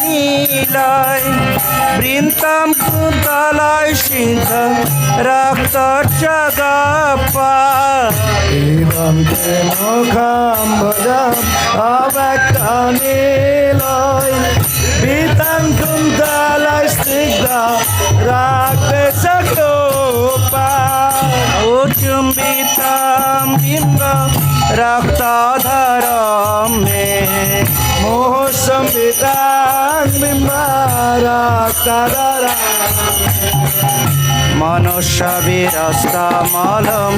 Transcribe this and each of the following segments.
নীলাই বৃন্তাম কুন্তলায় সিংহ রক্ত চগপা এবং মুখাম ভজাম অব্যক্ত নীলয় বৃন্তাম কুন্তলায় সিংহ রক্ত চগপা ও চুম্বিতাম বিন্দ রক্তধরম মে প্রাণ মারা তারা মনসা বিরাস্তা মলম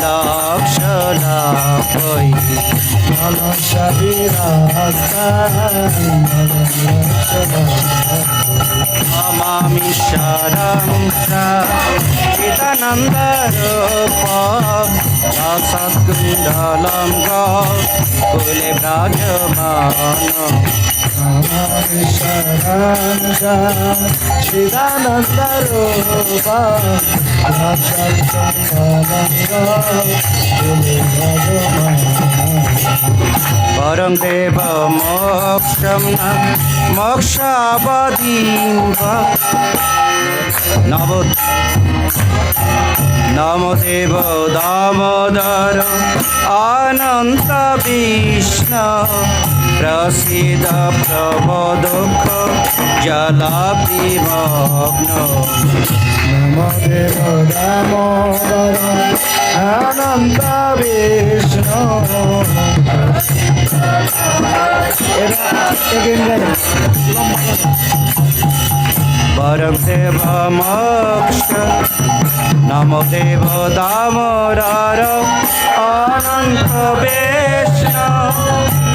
দক্ষলা হই। মনসা বিরাস্তা মামি সারংসা চিদানন্দ গুলে ব্রাজমান गौकुले व्राजमान चिदानन्दरूपा परं देव मोक्षं न मोक्षावधिं नव नमो देव दामोदर अनन्त विष्णु প্রসিদ প্রবোদক্ষ জলাভিমগ্ন নমদেব দামোদর অনন্ত বিষ্ণু পরম দেব মোক্ষ নম দেব দামোদর অনন্ত বিষ্ণু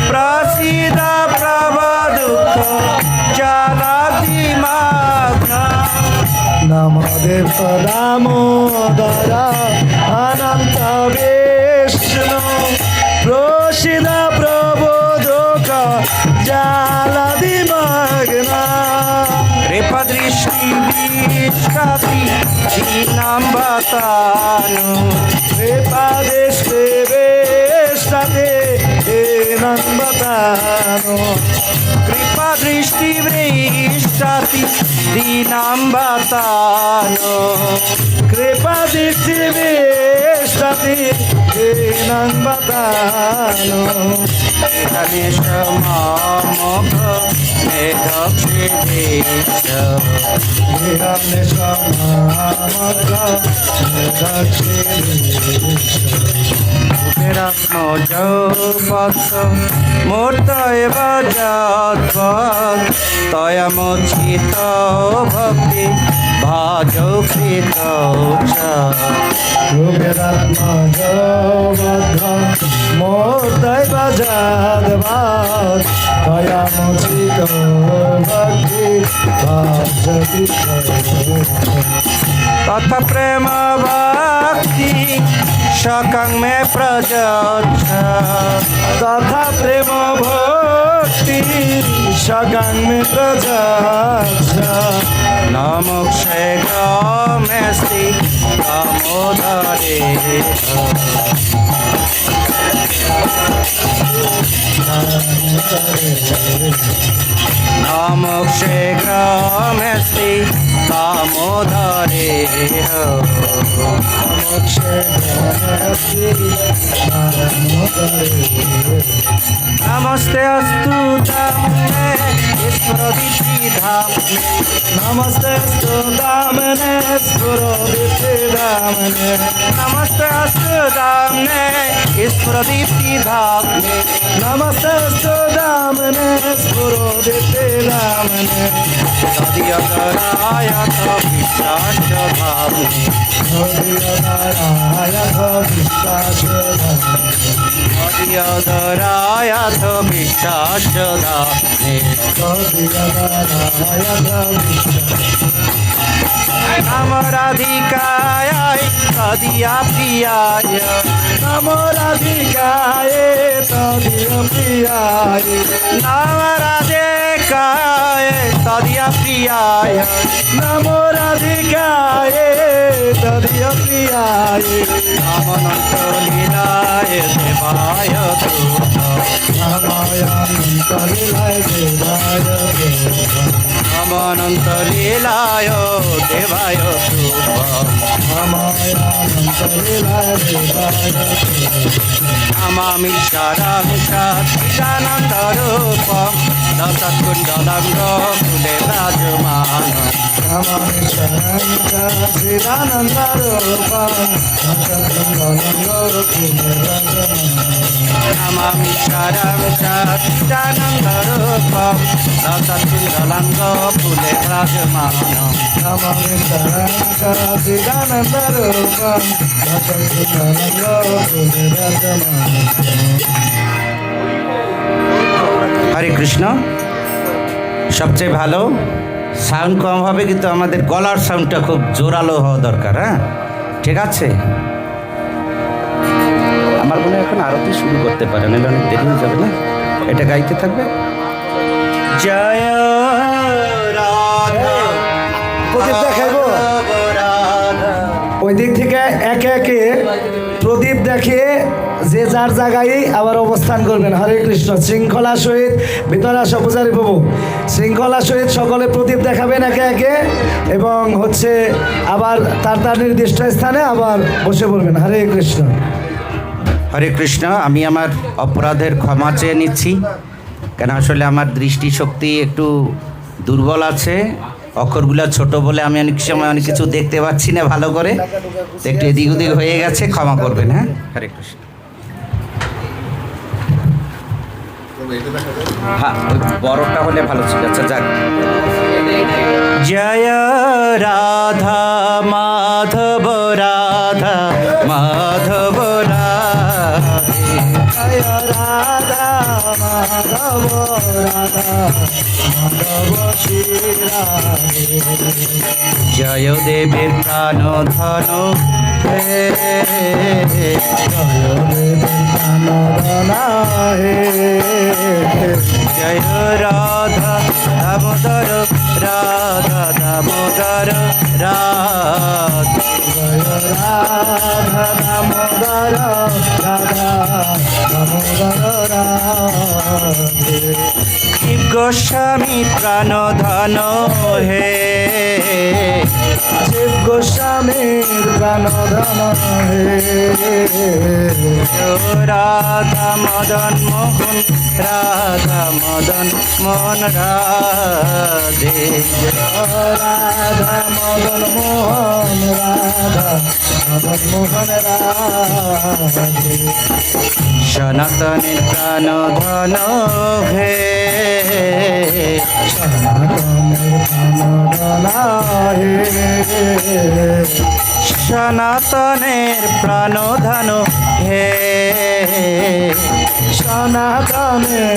ప్రసీద ప్రభదుతో చరతి మగ్న నమదేవ దామోదర అనంత విష్ణు প্রসিদ প্রবোধক জালাদি মগ্ন। রেপদৃষ্টি বিষ্কাতি ঝিনাম বাতানু। রেপাদেশ দেবেশ কৃপা দৃষ্টি বৃষ্টাতি দিনাম বাতানো কৃপা দৃষ্টি नन्बतानो गणेश मामोघ मेधक्षिदेश विहम्ने समामग्र दक्षिणे रत्नजौ वत्स मूर्त एव जात्वत् ভজ কৃত মোর দৈব জগবাদ দয়া মুচিত ভক্তি তথ প্রেম ভক্তি সকং মে প্রজচ্ছ। তথা প্রেম ভক্তি সকং মে প্রজচ্ছ। নমক্ষে গ্রামেস্তি দামোদরে। নমক্ষে গ্রামেস্তি দামোদরে। নমক্ষে নমস্তে অস্তু দামনে স্মৃতি ধামনে নমস্তে অস্তু দামনে স্মৃতি ধামনে নমস্তে অস্তু দামনে স্মৃতি ধামনে नमस्ते दामने स्फुरो दामने तदियतराय विश्वास धाम्ने हृदयनाराय विश्वास तदियतराय विश्वास धाम्ने हृदयनाराय नम राधिकाय तदिया प्रियाय নমরাধি গায়ে তদিয় প্রিয়ায় নমরাধে গায়ে তদিয় প্রিয়ায় নমরাধি গায়ে তদিয় প্রিয়ায় আমনন্তলীলায় দেবায় দুর্গ রামায়ণলীলায় দেবায় দুর্গ আমনন্তলীলায় দেবায় দুর্গ রামায়ণলীলায় দেবায় দুর্গ আমামি সারামিষা ফুলে রাজমান নমামি দশকুণ্ডলঙ্গ ফুলে নমামি রূপম হরে কৃষ্ণ সবচেয়ে ভালো সাউন্ড কম হবে কিন্তু আমাদের গলার সাউন্ডটা খুব জোরালো হওয়া দরকার হ্যাঁ? ঠিক আছে? আমার মনে হয় এখন আরতি শুরু করতে পারেন এটা অনেক দেরি হয়ে যাবে না? এটা গাইতে থাকবে? জয় রাধা। প্রদীপ দেখাইবো? ওই দিক থেকে একে একে প্রদীপ দেখে যে যার জায়গায় আবার অবস্থান করবেন। হরে কৃষ্ণ, শৃঙ্খলা সহিত ভিতরে আসা পূজারী প্রভু। শৃঙ্খলা সহিত সকলে প্রদীপ দেখাবেন একে একে এবং হচ্ছে আবার তার তার নির্দিষ্ট স্থানে আবার বসে পড়বেন। হরে কৃষ্ণ। হরে কৃষ্ণ, আমি আমার অপরাধের ক্ষমা চেয়ে নিচ্ছি। কেন আসলে আমার দৃষ্টিশক্তি একটু দুর্বল আছে। অক্ষরগুলো ছোট বলে আমি অনেক সময় অনেক কিছু দেখতে পাচ্ছি না ভালো করে। একটু এদিক ওদিক হয়ে গেছে ক্ষমা করবেন হ্যাঁ? হরে কৃষ্ণ। হ্যাঁ বড়টা হলে ভালো ছিল। আচ্ছা যাক। জয় রাধা মাধব রাধা মাধব রাধে জয় রাধা মাধব রাধা মাধব রাধে জয় দেবের প্রাণ ধন হে, জয় রাধা দামোদর রাধা দামোদর, রাধা। শিব গোস্বামী প্রাণ ধন হে। শিব গোস্বামীর প্রাণ ধন হে। রাধা মদন মোহন, রাধা মদন মোহন, রাধে। রাধা মদন মোহন রাধা মদন মোহন রাধে সনাতন প্রাণ ধন হে সনাতন প্রাণ ধন হে সনাতনের প্রাণ ধন রাধা গোবিন্দ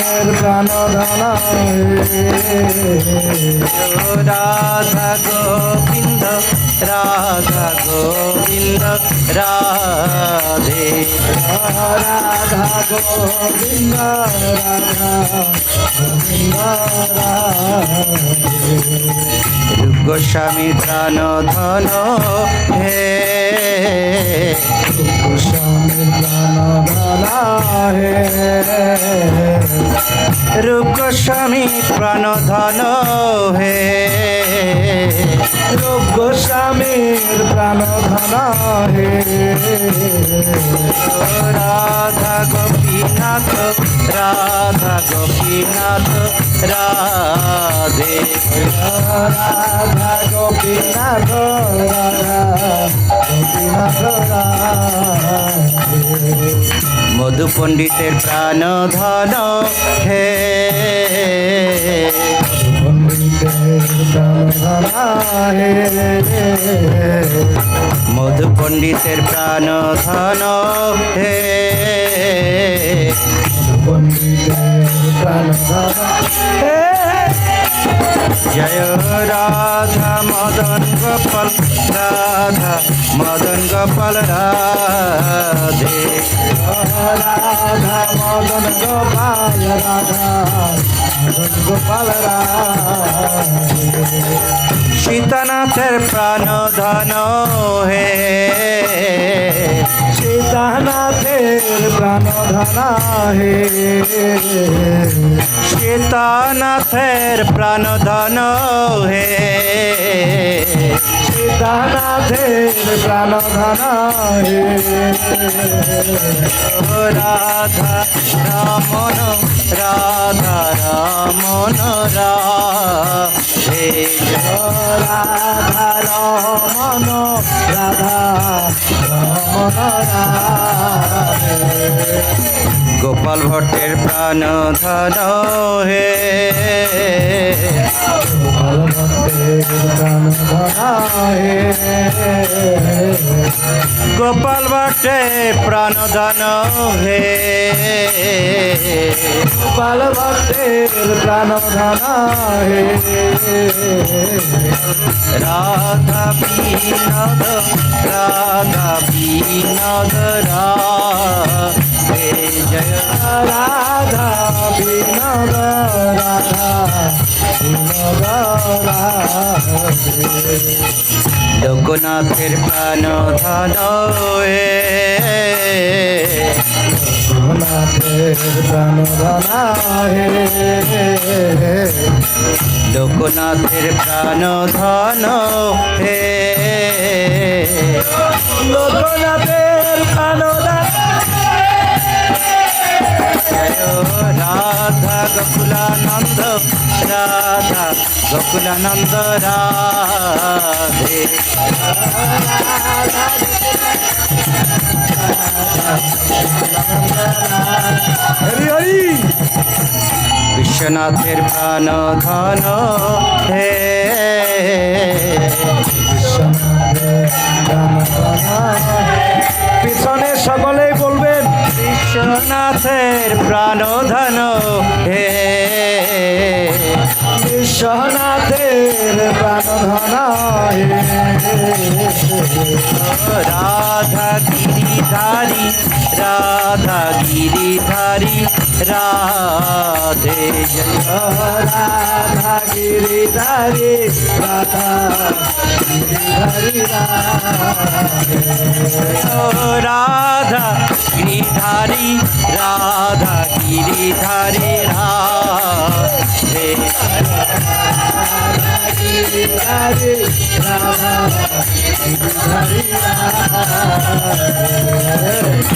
রাধা গোবিন্দ রাধে রাধা রাধা গোবিন্দ গোস্বামী প্রাণ ধন হে গোস্বামী প্রাণ ধন হে রূপ গোস্বামী প্রাণ ধন হে রূপ গোস্বামীর প্রাণ ধন হে। রাধা গোপীনাথ রাধা গোপীনাথ, রাধে। রাধা গোপীনাথ গোপীনাথ মধু পণ্ডিতের প্রাণ ধন হে। পণ্ডিতের প্রাণ ধন হে মধু পণ্ডিতের প্রাণ ধন হে পণ্ডিতের প্রাণ ধন হে জয় রাধা মদন গোপাল রাধা মদন গোপাল রাধে রাধা মদন গোপাল রাধা গোপাল সীতানাথের প্রাণ ধন হে। সীতানাথের প্রাণ ধনা হে। সীতানাথের প্রাণধন হে। সীতানাথের প্রাণ ধনা হে রাধা রামন রাধা রামন, রাধে রাধা রমন, রাধা গোপাল ভট্টের প্রাণ ধন হে হে গোপাল ভট্টে প্রাণ ধন হে। গোপাল ভট্টের প্রাণ ধনা হে। রাধা বিনোদ রাধা বিনোদ রাধে জয় রাধা রাধে লোকনাথের প্রাণ ধন হে সোনাথের প্রাণ ধনা হে লোকনাথের প্রাণ ধন হে লোকনাথের প্রাণ রাধা গোকুলানন্দ রাধা গোকুলানন্দ রাধে। হরি হরি। বিশ্বনাথের প্রাণ ধন হে। পিছনে সকলেই বিশ্বনাথের প্রাণ ধন হে বিশ্বনাথের প্রাণ ধনা রাধা গিরিধারী রাধা গিরিধারী রাধে জয় রাধা রাধা গিরিধারী রাধা গিরিধারি রাধা গিরিধারি রাধে গিরিধারী রাধা গিরিধারী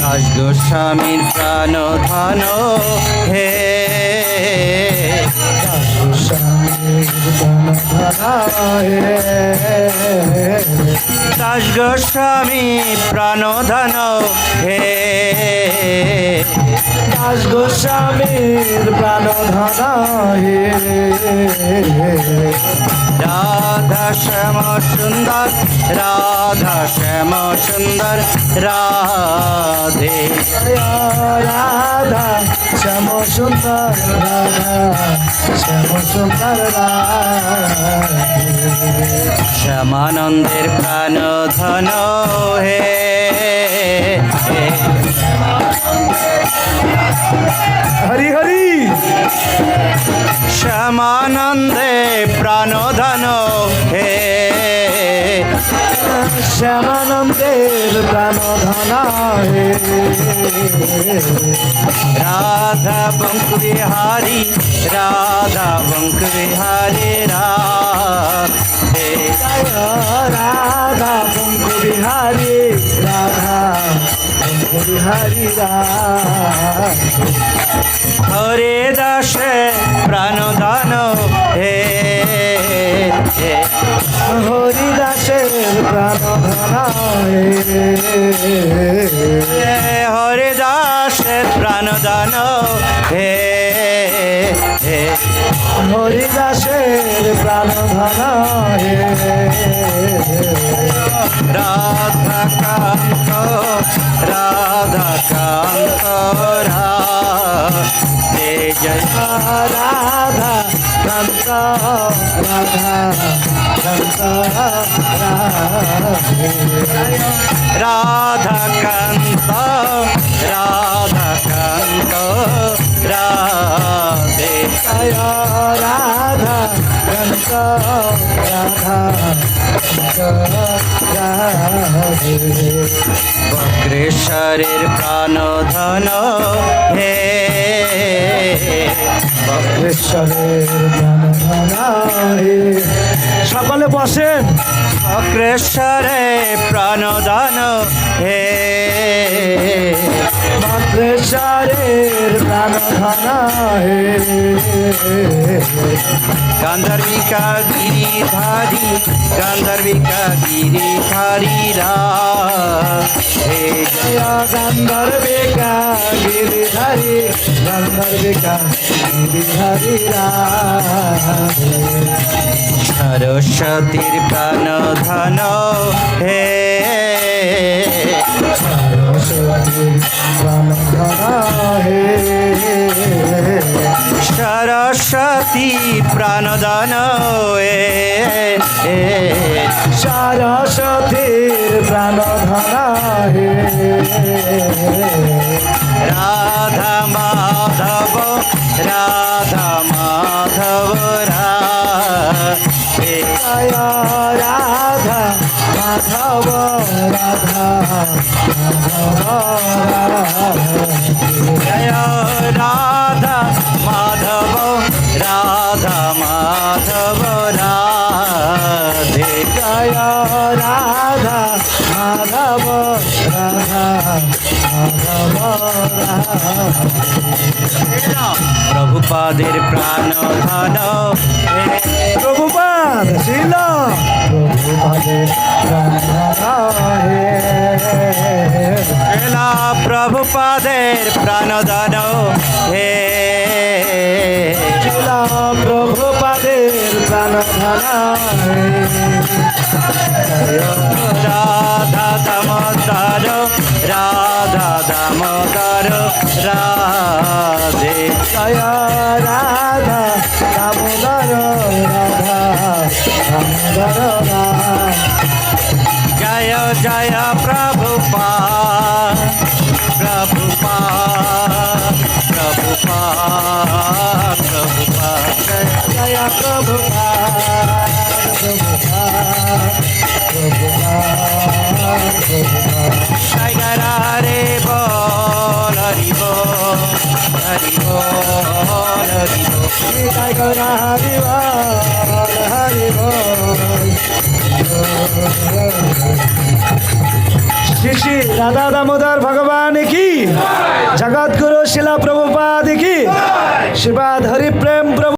দাস গোস্বামীর প্রাণ ধন হে। দাস গোস্বামী প্রাণ ধন হে। দাস গোস্বামীর প্রাণ ধনা হে রাধা শ্যাম সুন্দর, রাধা শ্যাম সুন্দর, রাধে। রাধা শ্যাম সুন্দর শ্যাম সুন্দর শ্যামানন্দের প্রাণ ধন হে হরি হরি। শ্যামানন্দে প্রাণ ধন হে। শ্যামানন্দের প্রাণ ধনা হে। রাধা বঙ্ক বিহারি রাধা বঙ্ক বিহারি রাধে রাধা পঙ্ক বিহারী হরে দাসে প্রাণ ধন হে হে। হরিদাসের প্রাণ ধনা হে হরে দাসে প্রাণ দান হে হে হরিদাসের প্রাণ ধনা হে রাধা কান্ত রাধা কান্ত রাধে জয় রাধা কান্ত রাধা কান্ত রাধা। কান্ত রাধে জয় রাধা কান্ত রাধা রাধে বক্রেশ্বরের প্রাণ ধন হে। সকলে বসেন। বক্রেশ্বরে প্রাণ ধন হে ভদ্রেশ্বরের প্রাণধানা হে। গান্ধর্বিকা গিরিধারী গান্ধর্বিকা গিরিধারী রা হে জয় গন্ধর্বিকা গিরিধারী গন্ধর্বিকা গিরিধারী সরস্বতীর প্রাণ ধন হে। সরস্বতীর প্রাণধানা হে সরস্বতী প্রাণদান হে সরস্বতীর প্রাণধানা হে রাধা মাধব রাধা মাধব রাধা মাধব রাধা জয় রাধা মাধব রাধা মাধব রাধে জয় রাধা মাধব রাধা মাধব প্রভুপাদের প্রাণ ধন প্রভুপাদ শিল এলা প্রভুপাদের প্রাণদান হে। শিল প্রভুপাদের প্রাণধারা রাধা দামোদর রাধা দামোদর, রাধে জয়। রাধা দামোদর রাধা দামোদর রাধা জয় জয় প্রভুপা প্রভুপা প্রভুপা প্রভুপা জয় প্রভুপা প্রভুপা প্রভুপা প্রভুপা টাইগার রে বল হরি বল হরি বল হরি বল জয় গৌরা শ্রী রাধা দামোদর ভগবান কি জগৎগুরু শিলা প্রভুপাদ কি শিবাদ হরিপ্রেম প্রভু